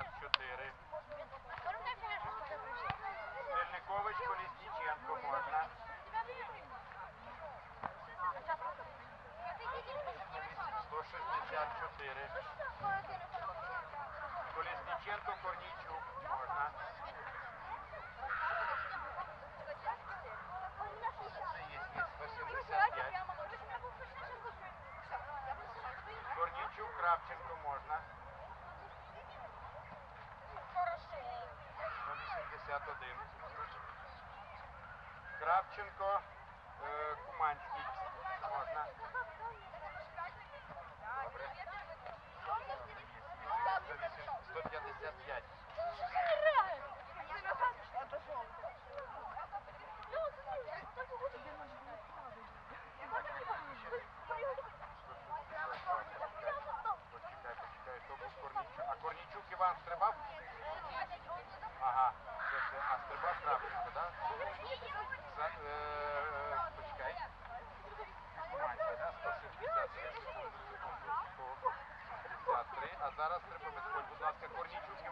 4. Мельникович Колісніченко можна. 164. Колісніченко Корнійчук Кравченко е, Куманський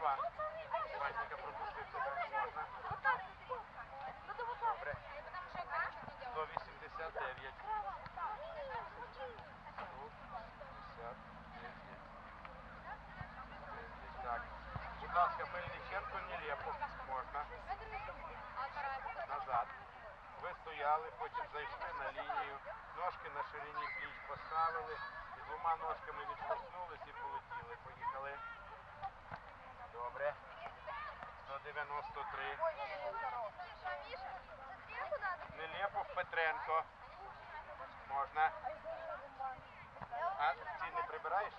Іван. Ванька пропустив тебе, можна? Добре. 189. 159. Так. Будь ласка, Мельниченко Нелепо можна. Назад. Ви стояли, потім зайшли на лінію, ножки на ширині пліч поставили, і двома ножками відштовхнулись і полетіли. Поїхали. Добре. 193. Нелепов Петренко. Можна. А ці не прибираєш?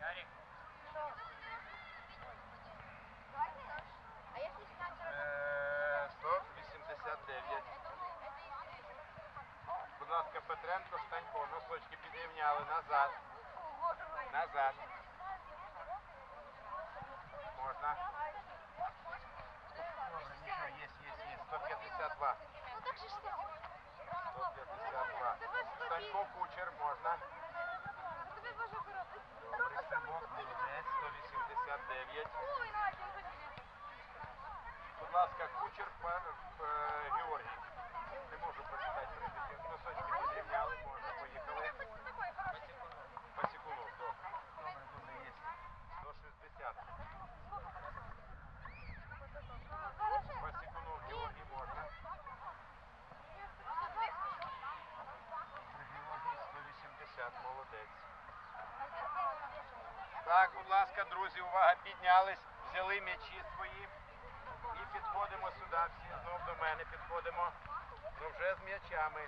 Ярик. Е, 189. Будь ласка, Петренко, Станько, носочки підрівняли назад. Назад. Можна. 152. 152. Станько Кучер, можна. Добре, Симок, молодець, 189. Будь ласка, Кучер пан П- Георгій. Не можу прочитати прізвище. Носочки підрівняли, можна, поїхали. Пасікунов, добре. Добре, добре, є. 160. Пасікунов Георгій, можна. Георгій 180, молодець. Так, будь ласка, друзі, увага, піднялись, взяли м'ячі свої і підходимо сюди. Всі знов до мене підходимо. Ну вже з м'ячами.